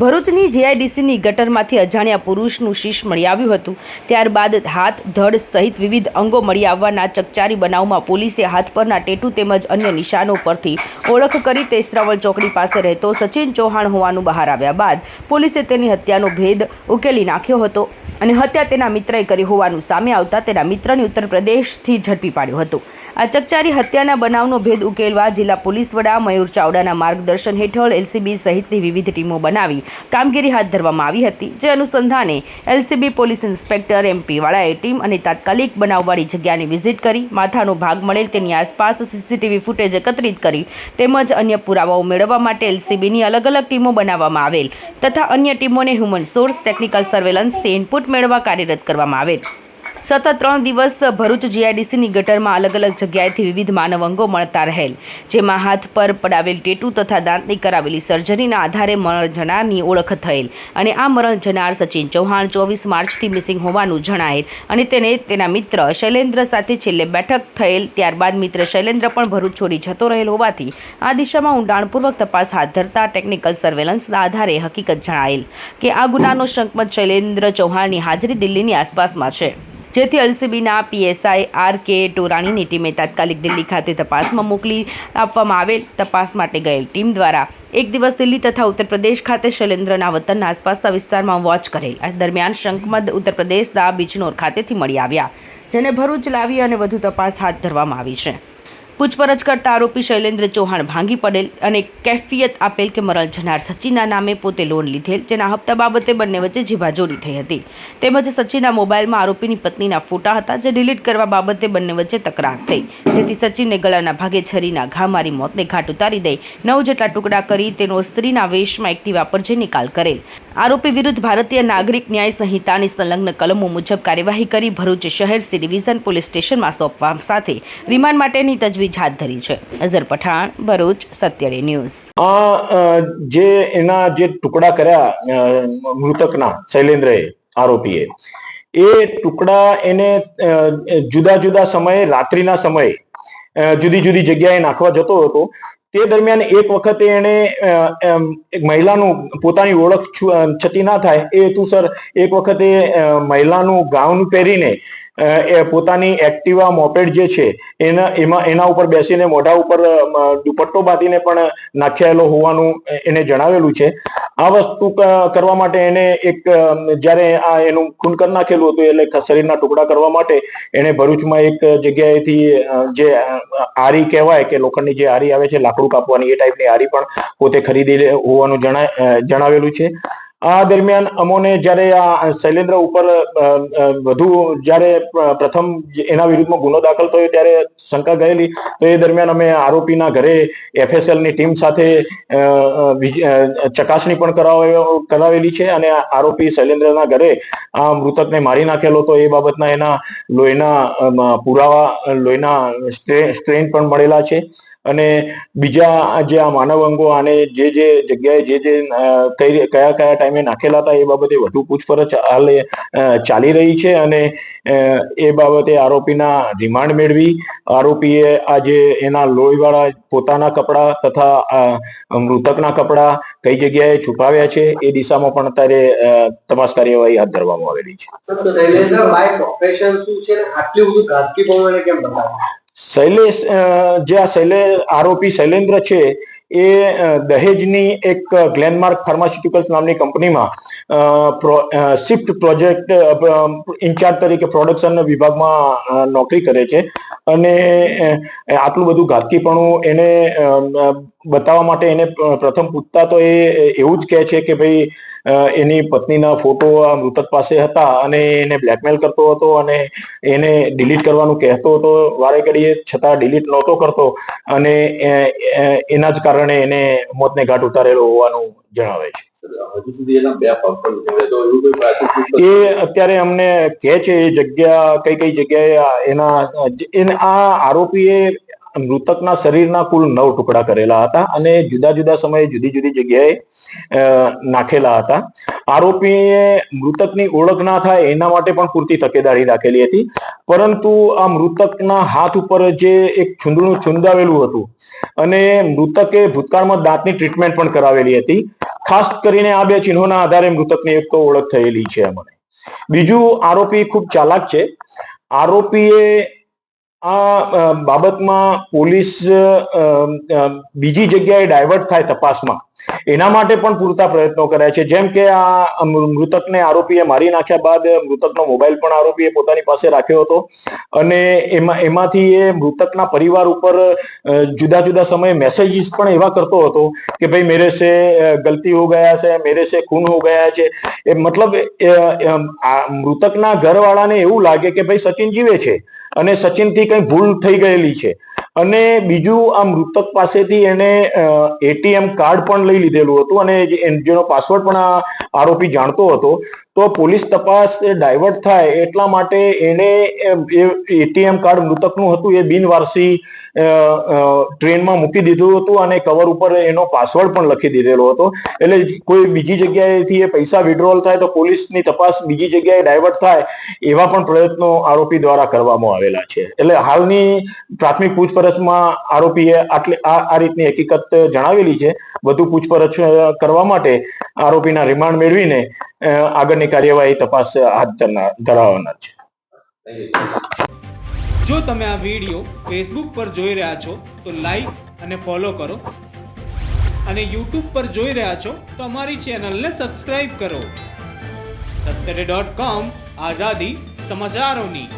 ભરૂચની જીઆઈડીસીની ગટરમાંથી અજાણ્યા પુરુષનું શીશ મળી આવ્યું હતું. ત્યારબાદ હાથ, ધડ સહિત વિવિધ અંગો મળી આવવાના ચકચારી બનાવમાં પોલીસે હાથ પરના ટેટુ તેમજ અન્ય નિશાનો પરથી ઓળખ કરી તે શ્રવણ ચોકડી પાસે રહેતો સચિન ચૌહાણ હોવાનું બહાર આવ્યા બાદ પોલીસે તેની હત્યાનો ભેદ ઉકેલી નાખ્યો હતો અને હત્યા તેના મિત્રએ કરી હોવાનું સામે આવતા તેના મિત્રને ઉત્તર પ્રદેશથી ઝડપી પાડ્યો હતો. આ ચકચારી હત્યાના બનાવનો ભેદ ઉકેલવા જિલ્લા પોલીસ વડા મયુર ચાવડાના માર્ગદર્શન હેઠળ એલસીબી સહિતની વિવિધ ટીમો બનાવી કામગીરી હાથ ધરવામાં આવી હતી, જે અનુસંધાને એલસીબી પોલીસ ઇન્સ્પેક્ટર એમપી વાળાએ ટીમ અને તાત્કાલિક બનાવવાળી જગ્યાની વિઝિટ કરી, માથાનો ભાગ મળેલ તેની આસપાસ સીસીટીવી ફૂટેજ એકત્રિત કરી તેમજ અન્ય પુરાવાઓ મેળવવા માટે એલસીબીની અલગ અલગ ટીમો બનાવવામાં આવેલ તથા અન્ય ટીમોને હ્યુમન સોર્સ, ટેકનિકલ સર્વેલન્સથી ઇનપુટ મેળવવા કાર્યરત કરવામાં આવેલ. સતત ત્રણ દિવસ ભરૂચ જીઆઈડીસીની ગટરમાં અલગ અલગ જગ્યાએથી વિવિધ માનવ અંગો મળતા રહેલ, જેમાં હાથ પર પડાવેલ ટેટુ તથા દાંતની કરાવેલી સર્જરીના આધારે મરણ જનારની ઓળખ થયેલ અને આ મરણ જનાર સચિન ચૌહાણ ચોવીસ માર્ચથી મિસિંગ હોવાનું જણાયેલ અને તેને તેના મિત્ર શૈલેન્દ્ર સાથે છેલ્લે બેઠક થયેલ ત્યારબાદ મિત્ર શૈલેન્દ્ર પણ ભરૂચ છોડી જતો રહેલ હોવાથી આ દિશામાં ઊંડાણપૂર્વક તપાસ હાથ ધરતા ટેકનિકલ સર્વેલન્સના આધારે હકીકત જણાયેલ કે આ ગુનાનો શંકમત શૈલેન્દ્ર ચૌહાણની હાજરી દિલ્હીની આસપાસમાં છે. જેથી એલસીબીના પીએસઆઈ આર કે ટોરાણીની ટીમે તાત્કાલિક દિલ્હી ખાતે તપાસમાં મોકલી આપવામાં આવેલ તપાસ માટે ગયેલ ટીમ દ્વારા એક દિવસ દિલ્હી તથા ઉત્તર પ્રદેશ ખાતે શૈલેન્દ્રના વતનના આસપાસના વિસ્તારમાં વોચ કરેલ. દરમિયાન શંકમદ ઉત્તર પ્રદેશના બિજનોર ખાતેથી મળી આવ્યા, જેને ભરૂચ લાવી અને વધુ તપાસ હાથ ધરવામાં આવી છે. પૂછપરછ કરતા આરોપી શૈલેન્દ્ર ચૌહાણ ભાંગી પડેલ અને કેફિયત આપેલ કે મરલ જનાર સચિનના નામે પોતે લોન લીધેલ, જેના હપ્તા બાબતે બંને વચ્ચે જીભાજોડી થઈ હતી. તેમજ સચિનના મોબાઈલમાં આરોપીની પત્નીના ફોટા હતા, જે ડિલીટ કરવા બાબતે બંને વચ્ચે તકરાર થઈ, જેથી સચિનને ગળાના ભાગે છરીના ઘા મારી મોતને ઘાટ ઉતારી દઈ, નવ જેટલા ટુકડા કરી તેનો સ્ત્રીના વેશમાં એક્ટિવા પર જે નિકાલ કરેલ. આરોપી વિરુદ્ધ ભારતીય નાગરિક ન્યાય સંહિતાની સંલગ્ન કલમો મુજબ કાર્યવાહી કરી ભરૂચ શહેર સી ડિવિઝન પોલીસ સ્ટેશનમાં સોંપવા સાથે રિમાન્ડ માટેની તજવીજ હાથ ધરી છે. અઝર પઠાણ, ભરૂચ, સત્યડી ન્યૂઝ. આ જે એના જે ટુકડા કર્યા મૃતકના શૈલેન્દ્રએ આરોપીએ, એ ટુકડા એને જુદા જુદા સમયે, રાત્રિના સમયે જુદી જુદી જગ્યાએ નાખવા જતો હતો. તે દરમિયાન એક વખતે એને એક મહિલાનું પોતાની ઓળખ છતી ના થાય, એ હેતુસર એક વખતે મહિલાનું ગાઉન પહેરીને એ પોતાની એક્ટિવા મોપેડ જે છે, એના, એમાં, એના ઉપર બેસીને, મોઢા ઉપર દુપટ્ટો બાંધીને પણ નાખ્યાયેલો હોવાનું એને જણાવેલું છે. આ વસ્તુ કરવા માટે એને એક જ્યારે આ એનું ખૂન નાખેલું હતું, એટલે શરીરના ટુકડા કરવા માટે એને ભરૂચમાં એક જગ્યાએથી જે આરી કહેવાય કે લોખંડની જે આરી આવે છે, લાકડું કાપવાની એ ટાઈપની આરી પણ પોતે ખરીદી હોવાનું જણાવેલું છે. આ દરમિયાન અમોને જ્યારે આ શૈલેન્દ્ર ઉપર વધુ જ્યારે પ્રથમ એના વિરુદ્ધમાં ગુનો દાખલ થયો ત્યારે શંકા ગયેલી, તો એ દરમિયાન અમે આરોપીના ઘરે એફએસએલની ટીમ સાથે ચકાસણી પણ કરાવે- કરાવેલી છે અને આરોપી શૈલેન્દ્રના ઘરે આ મૃતકને મારી નાખેલો, તો એ બાબતના એના લોહીના પુરાવા, લોહીના સ્ટ્રે- સ્ટ્રેન પણ મળેલા છે. અને બીજા જે આ માનવ અંગો આને જે જે જગ્યાએ જે જે કયા કયા ટાઈમે નાખેલા હતા એ બાબતે વધુ પૂછપરછ હાલ ચાલી રહી છે અને એ બાબતે આરોપીના રિમાન્ડ મેળવી. આરોપીએ આજે એના લોહીવાળા પોતાના કપડા તથા મૃતકના કપડા કઈ જગ્યાએ છુપાવ્યા છે એ દિશામાં પણ અત્યારે તપાસ કાર્યવાહી હાથ ધરવામાં આવેલી છે. શૈલેષ જે આ શૈલે આરોપી શૈલેન્દ્ર છે એ દહેજની એક ગ્લેનમાર્ક ફાર્માસ્યુટિકલ્સ નામની કંપનીમાં શિફ્ટ પ્રોજેક્ટ ઇન્ચાર્જ તરીકે પ્રોડક્શન વિભાગમાં નોકરી કરે છે. અને આટલું બધું ઘાતકીપણું એને બતાવવા માટે એને પ્રથમ પૂછતા તો એ એવું જ કહે છે કે ભાઈ એની પત્નીના ફોટો આ મૃતક પાસે હતા અને એને બ્લેકમેલ કરતો હતો અને એને ડિલીટ કરવાનું કહેતો હતો. વારે ઘડીએ છતાં ડિલીટ નહોતો કરતો અને એના જ કારણે એને મોતને ઘાટ ઉતારેલો હોવાનું જણાવે છે. એ અત્યારે અમને કહે છે, એ જગ્યા, કઈ કઈ જગ્યાએ એના આ આરોપીએ મૃતકના શરીરના કુલ નવ ટુકડા કરેલા હતા અને જુદા જુદા સમયે જુદી જુદી જગ્યાએ નાખેલા હતા. આરોપીએ મૃતકની ઓળખ ના થાય એના માટે પણ પૂરતી તકેદારી રાખેલી હતી. પરંતુ આ મૃતકના હાથ ઉપર જે એક છુંદડું છુંદાવેલું હતું અને મૃતકે ભૂતકાળમાં દાંતની ટ્રીટમેન્ટ પણ કરાવેલી હતી. ખાસ કરીને આ બે ચિહ્નોના આધારે મૃતકની એક તો ઓળખ થયેલી છે અમને બીજું આરોપી ખૂબ ચાલાક છે. આરોપીએ આ બાબતમાં પોલીસ બીજી જગ્યાએ ડાયવર્ટ થાય તપાસમાં. એના માટે પણ પૂરતા પ્રયત્નો કર્યા છે. જેમ કે આ મૃતકને આરોપીએ મારી નાખ્યા બાદ મૃતકનો મોબાઈલ પણ આરોપીએ પોતાની પાસે રાખ્યો હતો. અને એમાં, એમાંથી એ મૃતકના પરિવાર ઉપર જુદા જુદા સમયે મેસેજીસ પણ એવા કરતો હતો કે ભાઈ મેરે સે ગલતી હો ગયા છે, મેરે સે ખૂન હો ગયા છે. એ મતલબ મૃતકના ઘરવાળાને એવું લાગે કે ભાઈ સચિન જીવે છે અને સચિનથી કંઈ ભૂલ થઈ ગયેલી છે. અને બીજું આ મૃતક પાસેથી એને એટીએમ કાર્ડ પણ લઈ લીધેલું હતું અને જેનો પાસવર્ડ પણ આ આરોપી જાણતો હતો. તો પોલીસ તપાસ ડાયવર્ટ થાય એટલા માટે એને એટીએમ કાર્ડ મૃતકનું હતું એ બિનવારસી ટ્રેનમાં મૂકી દીધું હતું અને કવર ઉપર એનો પાસવર્ડ પણ લખી દીધેલો હતો. એટલે કોઈ બીજી જગ્યાએથી એ પૈસા વિડ્રોલ થાય તો પોલીસની તપાસ બીજી જગ્યાએ ડાયવર્ટ થાય એવા પણ પ્રયત્નો આરોપી દ્વારા કરવામાં આવેલા છે. એટલે હાલની પ્રાથમિક પૂછપરછમાં આરોપીએ આટલી આ રીતની હકીકત જણાવેલી છે. વધુ પૂછપરછ કરવા માટે આરોપીના રિમાન્ડ મેળવીને આગળની કાર્યવાહી તપાસ હાથ ધરાવવાના છે. જો તમે આ વીડિયો ફેસબુક પર જોઈ રહ્યા છો, તો લાઈક અને ફોલો કરો. અને યુટ્યુબ પર જોઈ રહ્યા છો, તો અમારી ચેનલને સબસ્ક્રાઇબ કરો. સત્તરે ડોટ કોમ આઝાદી સમાચારોની.